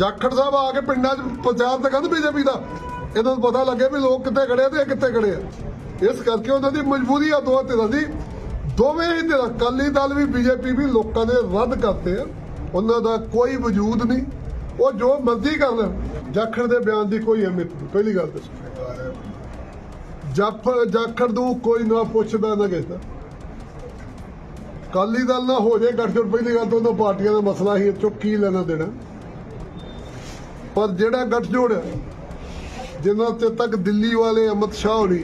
ਜਾਖੜ ਸਾਹਿਬ ਆ ਕੇ ਪਿੰਡਾਂ 'ਚ ਪ੍ਰਚਾਰ ਤਾਂ ਕਰਨ ਬੀਜੇਪੀ ਦਾ। ਇਹਨਾਂ ਨੂੰ ਪਤਾ ਲੱਗੇ ਵੀ ਲੋਕ ਕਿੱਥੇ ਖੜੇ ਆ ਤੇ ਕਿੱਥੇ ਖੜੇ ਆ। ਇਸ ਕਰਕੇ ਉਹਨਾਂ ਦੀ ਮਜਬੂਰੀ ਆ ਦੋਹਾਂ ਧਿਰਾਂ ਦੀ। ਦੋਵੇਂ ਹੀ ਧਿਰਾਂ, ਅਕਾਲੀ ਦਲ ਵੀ, ਬੀਜੇਪੀ ਵੀ ਲੋਕਾਂ ਨੇ ਰੱਦ ਕਰਤੇ ਆ। ਉਹਨਾਂ ਦਾ ਕੋਈ ਵਜੂਦ ਨਹੀਂ। ਉਹ ਜੋ ਮਰਜ਼ੀ ਕਰ ਲੈਣ। ਜਾਖੜ ਦੇ ਬਿਆਨ ਦੀ ਕੋਈ ਅਹਿਮੀਅਤ ਨਹੀਂ। ਪਹਿਲੀ ਗੱਲ ਦੱਸੋ। ਜੱਫ ਜਾਖੜ ਨੂੰ ਕੋਈ ਨਾ ਪੁੱਛਦਾ ਨਾ ਕਿਸੇ ਕਾਲੀ ਦਲ ਨਾ ਹੋ ਜੇ ਗੱਠਜੋੜ, ਪਹਿਲੀ ਗੱਲ ਤਾਂ ਉਹਨਾਂ ਪਾਰਟੀਆਂ ਦਾ ਮਸਲਾ ਹੀ ਚੁੱਕ ਕੀ ਲੈਣਾ ਦੇਣਾ। ਪਰ ਜਿਹੜਾ ਗੱਠਜੋੜ ਹੈ ਜਿਨ੍ਹਾਂ ਤੇ ਤੱਕ ਦਿੱਲੀ ਵਾਲੇ ਅਮਿਤ ਸ਼ਾਹ ਹੋਣੀ,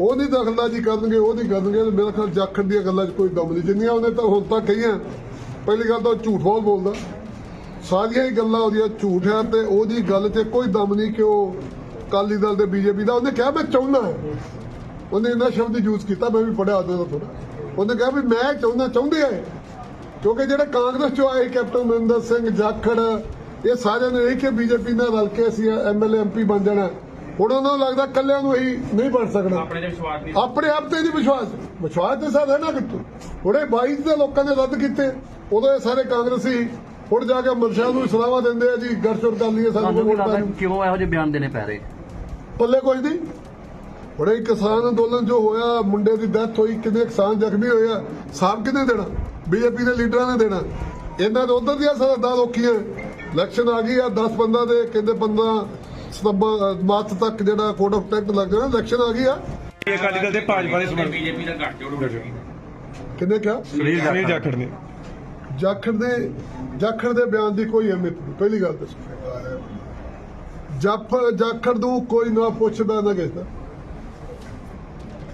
ਉਹ ਨਹੀਂ ਦਖਲਅੰਦਾਜ਼ੀ ਕਰਨਗੇ, ਉਹ ਨਹੀਂ ਕਰਨਗੇ, ਤੇ ਮੇਰੇ ਖਿਆਲ ਜਾਖੜ ਦੀਆਂ ਗੱਲਾਂ 'ਚ ਕੋਈ ਦਮ ਨਹੀਂ। ਜਿੰਨੀਆਂ ਉਹਨੇ ਤਾਂ ਹੁਣ ਤੱਕ ਕਹੀਆਂ, ਪਹਿਲੀ ਗੱਲ ਤਾਂ ਉਹ ਝੂਠ ਬਹੁਤ ਬੋਲਦਾ। ਸਾਰੀਆਂ ਹੀ ਗੱਲਾਂ ਉਹਦੀਆਂ ਝੂਠ ਆ ਤੇ ਉਹਦੀ ਗੱਲ 'ਚ ਕੋਈ ਦਮ ਨਹੀਂ ਕਿ ਉਹ ਕਾਲੀ ਦਲ ਤੇ ਬੀਜੇਪੀ ਦਾ। ਉਹਨੇ ਕਿਹਾ, ਮੈਂ ਚਾਹੁੰਦਾ ਉਹਨੇ ਇਹਨਾਂ ਸ਼ਬਦ ਯੂਜ਼ ਕੀਤਾ, ਮੈਂ ਵੀ ਪੜਿਆ ਉਹਦੇ ਥੋੜਾ ਉਹਨੇ ਕਿਹਾ ਵੀ ਮੈਂ ਚਾਹੁੰਦਾ, ਚਾਹੁੰਦੇ ਆ ਕਿਉਂਕਿ ਜਿਹੜੇ ਕਾਂਗਰਸ ਚੋਂ ਆਏ ਕੈਪਟਨ ਅਮਰਿੰਦਰ ਸਿੰਘ ਜਾਖੜ ਇਹ ਸਾਰਿਆਂ ਨੇ ਇਹ ਕਿ ਬੀਜੇਪੀ ਨਾਲ ਰਲ ਕੇ ਅਸੀਂ ਐਮਐਲਏ ਐਮਪੀ ਬਣ ਜਾਣਾ। ਹੁਣ ਉਹਨਾਂ ਨੂੰ ਲੱਗਦਾ ਕੱਲਿਆਂ ਨੂੰ ਹੀ ਨਹੀਂ ਬਣ ਸਕਣਾ। ਆਪਣੇ ਤੇ ਵਿਸ਼ਵਾਸ ਨਹੀਂ। ਆਪਣੇ ਆਪ ਤੇ ਨਹੀਂ ਵਿਸ਼ਵਾਸ। ਵਿਸ਼ਵਾਸ ਤੇ ਸਾਡਾ ਨਾ ਕਿਤੋਂ ਹੁਣੇ 22 ਦੇ ਲੋਕਾਂ ਨੇ ਰੱਦ ਕੀਤੇ। ਉਦੋਂ ਇਹ ਸਾਰੇ ਕਾਂਗਰਸੀ ਹੁਣ ਜਾ ਕੇ ਮਰਸ਼ਾ ਨੂੰ ਸਲਾਹਾਂ ਦਿੰਦੇ ਆ ਜੀ ਗੜਚੁਰ ਕਰ ਲਈਏ ਸਾਨੂੰ। ਕਿਉਂ ਇਹੋ ਜਿਹੇ ਬਿਆਨ ਦੇਣੇ ਪੈ ਰਹੇ? ਪੱਲੇ ਕੁਝ ਨਹੀਂ। ਹੁਣੇ ਕਿਸਾਨ ਅੰਦੋਲਨ ਜੋ ਹੋਇਆ ਮੁੰਡੇ ਦੀ ਡੈਥ ਹੋਈ ਕਿੰਨੇ ਕਿਸਾਨ ਜ਼ਖਮੀ ਹੋਏ ਆ ਸਾਹਬ ਕਿਹਨੇ ਦੇਣਾ? ਬੀਜੇਪੀ ਦੇ ਲੀਡਰਾਂ ਨੇ ਦੇਣਾ। ਇਹਨਾਂ ਦੇ ਉਧਰ ਦੀਆਂ ਸਰਹੱਦਾਂ ਰੋਕੀਆਂ। ਇਲੈਕਸ਼ਨ ਆ ਗਈ ਆ 10 15 ਦੇ ਕਹਿੰਦੇ 15 ਸਤੰਬਰ ਮਾਰਚ ਤੱਕ ਜਿਹੜਾ ਕੋਡ ਆਫ ਟੈਕਟ ਲੱਗ ਜਾਣਾ ਇਲੈਕਸ਼ਨ ਆ ਗਈ ਆ। ਇਹ ਅਕਾਲੀ ਦਲ ਦੇ ਭਾਜਪਾ ਦੇ ਸਮਰਥਨ ਬੀਜੇਪੀ ਦਾ ਗੱਠ ਜੋੜ। ਕਿੰਨੇ ਕਿਹਾ? ਸੁਨੀਲ ਜਾਖੜ। ਨੇ। ਜਾਖੜ ਦੇ ਜਾਖੜ ਦੇ ਬਿਆਨ ਦੀ ਕੋਈ ਅਹਿਮੀਅਤ ਨਹੀਂ। ਪਹਿਲੀ ਗੱਲ ਦੱਸੋ। ਜੱਫ ਜਾਖੜ ਨੂੰ ਕੋਈ ਨਾ ਪੁੱਛਦਾ ਨਾ ਕਿਸੇ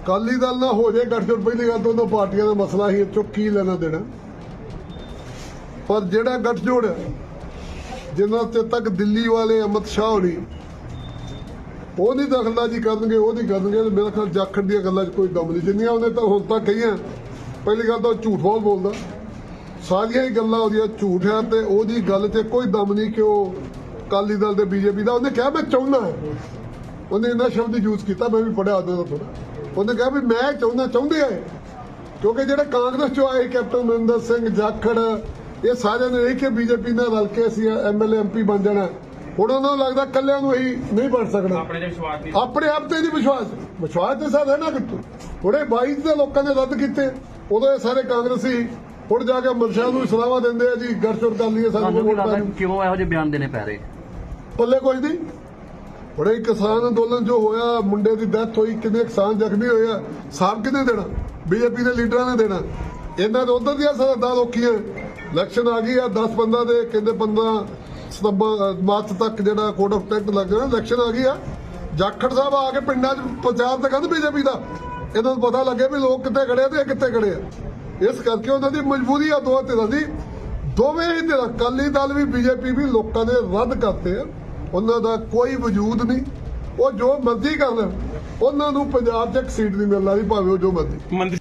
ਕਾਲੀ ਦਲ ਨਾ ਹੋ ਜੇ ਗੱਠਜੋੜ ਪਹਿਲੀ ਗੱਲ ਤਾਂ ਉਹਨਾਂ ਪਾਰਟੀਆਂ ਦਾ ਮਸਲਾ ਹੀ ਚੁੱਕ ਕੀ ਲੈਣਾ ਦੇਣਾ। ਪਰ ਜਿਹੜਾ ਗੱਠਜੋੜ ਜਿਨ੍ਹਾਂ ਤੇ ਤੱਕ ਦਿੱਲੀ ਵਾਲੇ ਅਮਿਤ ਸ਼ਾਹ ਹੋਣੀ ਉਹ ਨਹੀਂ ਦਖਲਅੰਦਾਜ਼ੀ ਕਰਨਗੇ, ਉਹ ਨਹੀਂ ਕਰਨਗੇ, ਤੇ ਮੇਰੇ ਖਿਆਲ ਜਾਖੜ ਦੀਆਂ ਗੱਲਾਂ 'ਚ ਕੋਈ ਦਮ ਨਹੀਂ। ਜਿੰਨੀਆਂ ਉਹਨੇ ਤਾਂ ਹੁਣ ਤੱਕ ਕਹੀਆਂ, ਪਹਿਲੀ ਗੱਲ ਤਾਂ ਉਹ ਝੂਠ ਬਹੁਤ ਬੋਲਦਾ। ਸਾਰੀਆਂ ਹੀ ਗੱਲਾਂ ਉਹਦੀਆਂ ਝੂਠ ਆ ਤੇ ਉਹਦੀ ਗੱਲ 'ਚ ਕੋਈ ਦਮ ਨਹੀਂ ਕਿ ਉਹ ਕਾਲੀ ਦਲ ਤੇ ਬੀਜੇਪੀ ਦਾ। ਉਹਨੇ ਕਿਹਾ, ਮੈਂ ਚਾਹੁੰਦਾ ਉਹਨੇ ਇਹਨਾਂ ਸ਼ਬਦ ਯੂਜ਼ ਕੀਤਾ, ਮੈਂ ਵੀ ਪੜਿਆ ਉਹਦੇ ਦਾ ਥੋੜਾ ਉਹਨੇ ਕਿਹਾ ਵੀ ਮੈਂ ਚਾਹੁੰਦਾ, ਚਾਹੁੰਦੇ ਆ ਕਿਉਂਕਿ ਜਿਹੜੇ ਕਾਂਗਰਸ ਚੋਂ ਆਏ ਕੈਪਟਨ ਅਮਰਿੰਦਰ ਸਿੰਘ, ਜਾਖੜ ਇਹ ਸਾਰਿਆਂ ਨੇ ਇਹ ਕਿ ਬੀਜੇਪੀ ਨਾਲ ਰਲ ਕੇ ਅਸੀਂ ਐਮਐਲਏ ਐਮਪੀ ਬਣ ਜਾਣਾ। ਹੁਣ ਉਹਨਾਂ ਨੂੰ ਲੱਗਦਾ ਕੱਲਿਆਂ ਨੂੰ ਹੀ ਨਹੀਂ ਬਣ ਸਕਣਾ। ਆਪਣੇ ਤੇ ਵਿਸ਼ਵਾਸ ਨਹੀਂ। ਆਪਣੇ ਆਪ ਤੇ ਨਹੀਂ ਵਿਸ਼ਵਾਸ। ਵਿਸ਼ਵਾਸ ਤੇ ਸਾਡਾ ਨਾ ਕਿਤੋਂ ਹੁਣੇ 22 ਦੇ ਲੋਕਾਂ ਨੇ ਰੱਦ ਕੀਤੇ। ਉਦੋਂ ਇਹ ਸਾਰੇ ਕਾਂਗਰਸੀ ਹੁਣ ਜਾ ਕੇ ਮਰਸ਼ਾ ਨੂੰ ਸਲਾਹਾਂ ਦਿੰਦੇ ਆ ਜੀ ਗੜਚੁਰ ਕਰ ਲਈਏ ਸਾਨੂੰ ਵੋਟ ਪਾ। ਕਿਉਂ ਇਹੋ ਜਿਹੇ ਬਿਆਨ ਦੇਣੇ ਪੈ ਰਹੇ? ਪੱਲੇ ਕੁਝ ਨਹੀਂ। ਹੁਣੇ ਕਿਸਾਨ ਅੰਦੋਲਨ ਜੋ ਹੋਇਆ ਮੁੰਡੇ ਦੀ ਡੈਥ ਹੋਈ ਕਿੰਨੇ ਕਿਸਾਨ ਜ਼ਖਮੀ ਹੋਏ ਆ ਸਾਹਬ ਕਿਹਨੇ ਦੇਣਾ? ਬੀਜੇਪੀ ਦੇ ਲੀਡਰਾਂ ਨੇ ਦੇਣਾ। ਇਹਨਾਂ ਦੇ ਉਧਰ ਦੀਆਂ ਸਰਹੱਦਾਂ ਰੋਕੀਆਂ ਇਲੈਕਸ਼ਨ ਆ ਗਈ ਆ 10 15 ਦੇ, ਕਹਿੰਦੇ 15 ਸਤੰਬਰ ਮਾਰਚ ਤੱਕ ਜਿਹੜਾ ਕੋਡ ਆਫ ਟੈਕਟ ਲੱਗ ਜਾਣਾ, ਇਲੈਕਸ਼ਨ ਆ ਗਈ ਆ। ਜਾਖੜ ਸਾਹਿਬ ਆ ਕੇ ਪਿੰਡਾਂ 'ਚ ਪ੍ਰਚਾਰ ਤਾਂ ਕਰਨ ਬੀਜੇਪੀ ਦਾ। ਇਹਨਾਂ ਨੂੰ ਪਤਾ ਲੱਗੇ ਵੀ ਲੋਕ ਕਿੱਥੇ ਖੜੇ ਆ ਤੇ ਇਹ ਕਿੱਥੇ ਖੜੇ ਆ। ਇਸ ਕਰਕੇ ਉਹਨਾਂ ਦੀ ਮਜਬੂਰੀ ਆ ਦੋਹਾਂ ਧਿਰਾਂ ਦੀ। ਦੋਵੇਂ ਹੀ ਧਿਰਾਂ, ਅਕਾਲੀ ਦਲ ਵੀ, ਬੀਜੇਪੀ ਵੀ ਲੋਕਾਂ ਨੇ ਰੱਦ ਕਰਤੇ ਆ। ਉਹਨਾਂ ਦਾ ਕੋਈ ਵਜੂਦ ਨਹੀਂ। ਉਹ ਜੋ ਮਰਜ਼ੀ ਕਰ ਲੈਣ। ਉਹਨਾਂ ਨੂੰ ਪੰਜਾਬ 'ਚ ਇੱਕ ਸੀਟ ਨਹੀਂ ਮਿਲਣਾ ਵੀ ਭਾਵੇਂ ਉਹ ਜੋ ਮਰਜ਼ੀ।